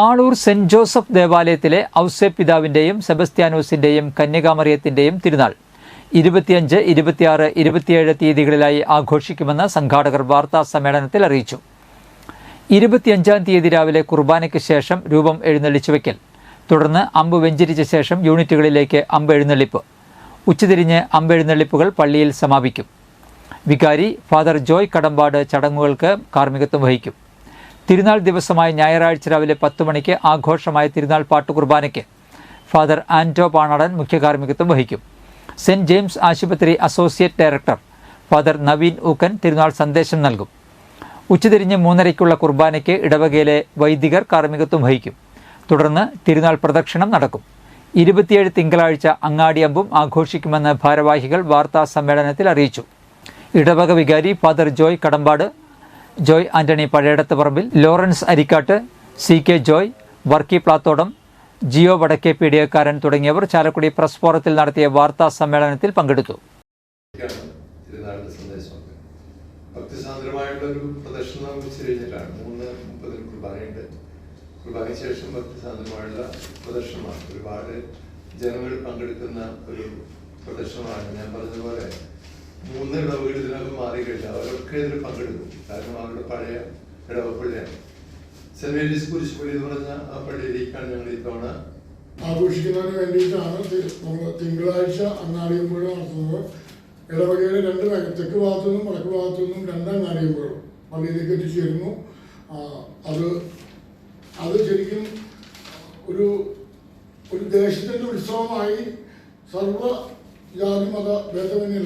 Aloor saint Joseph ദേവാലയത്തിലെ ഔസേ പിതാവിന്റെയും സെബസ്ത്യാനോസിന്റെയും കന്യകാമറിയത്തിന്റെയും തിരുനാൾ. ഇരുപത്തിയഞ്ച് ഇരുപത്തിയാറ് ഇരുപത്തിയേഴ് തീയതികളിലായി ആഘോഷിക്കുമെന്ന് സംഘാടകർ വാർത്താ സമ്മേളനത്തിൽ അറിയിച്ചു. ഇരുപത്തിയഞ്ചാം തീയതി രാവിലെ കുർബാനയ്ക്ക് ശേഷം രൂപം എഴുന്നള്ളിച്ചു വയ്ക്കൽ. തുടർന്ന് അമ്പ് വെഞ്ചരിച്ച ശേഷം യൂണിറ്റുകളിലേക്ക് അമ്പ് എഴുന്നള്ളിപ്പ്. ഉച്ചതിരിഞ്ഞ് അമ്പ് എഴുന്നള്ളിപ്പുകൾ പള്ളിയിൽ സമാപിക്കും. വികാരി ഫാദർ ജോയ് കടമ്പാട് ചടങ്ങുകൾക്ക് കാർമ്മികത്വം വഹിക്കും. തിരുനാൾ ദിവസമായ ഞായറാഴ്ച രാവിലെ പത്ത് മണിക്ക് ആഘോഷമായ തിരുനാൾ പാട്ടുകുർബാനയ്ക്ക് ഫാദർ ആന്റോ പാണടൻ മുഖ്യകാർമ്മികത്വം വഹിക്കും. സെന്റ് ജെയിംസ് ആശുപത്രി associate director father Naveen Ookken തിരുനാൾ സന്ദേശം നൽകും. ഉച്ചതിരിഞ്ഞ് മൂന്നരയ്ക്കുള്ള കുർബാനയ്ക്ക് ഇടവകയിലെ വൈദികർ കാർമ്മികത്വം വഹിക്കും. തുടർന്ന് തിരുനാൾ പ്രദക്ഷിണം നടക്കും. ഇരുപത്തിയേഴ് തിങ്കളാഴ്ച അങ്ങാടിയമ്പും ആഘോഷിക്കുമെന്ന് ഭാരവാഹികൾ വാർത്താ സമ്മേളനത്തിൽ അറിയിച്ചു. ഇടവക വികാരി father Joy Kadampad Joy Antony Pazhayadath Parambil Lawrence Arikkatt C K Joy Varkey Plathottam Jio Vadakke Peediyakkaran തുടങ്ങിയവർ ചാലക്കുടി പ്രസ് ഫോറത്തിൽ നടത്തിയ വാർത്താ സമ്മേളനത്തിൽ പങ്കെടുത്തു. ഒരുപാട് ജനങ്ങൾ പങ്കെടുക്കുന്ന ഒരു പ്രദർശനമാണ്. ഞാൻ പറഞ്ഞതുപോലെ മൂന്ന് ഇടവുകൾ ഇതിനകം മാറിയിട്ടില്ല അവരൊക്കെ ഇതിൽ പങ്കെടുക്കും. കാരണം അവരുടെ പഴയ ഇടവപ്പള്ളിയാണ്. സെന്റ് മേരീസ് കുരിശുപള്ളി എന്ന് പറഞ്ഞ ആ പള്ളിയിലേക്കാണ് ഞങ്ങൾ ഇത്തവണ ആഘോഷിക്കുന്നതിന് വേണ്ടിയിട്ടാണ് നമ്മൾ തിങ്കളാഴ്ച അങ്ങാടിയമ്പുഴ നടത്തുന്നത്. ഇടവകയിലെ രണ്ട് തെക്ക് ഭാഗത്തു നിന്നും വടക്ക് ഭാഗത്തു നിന്നും രണ്ട് അങ്ങാടിയമ്പുഴ പള്ളിയിലേക്ക് എത്തിച്ചേരുന്നു. അത് അത് ശരിക്കും ഒരു ഒരു ദേശത്തിന്റെ ഉത്സവമായി സർവ ജാതി മത ഭേദമന്യല്ല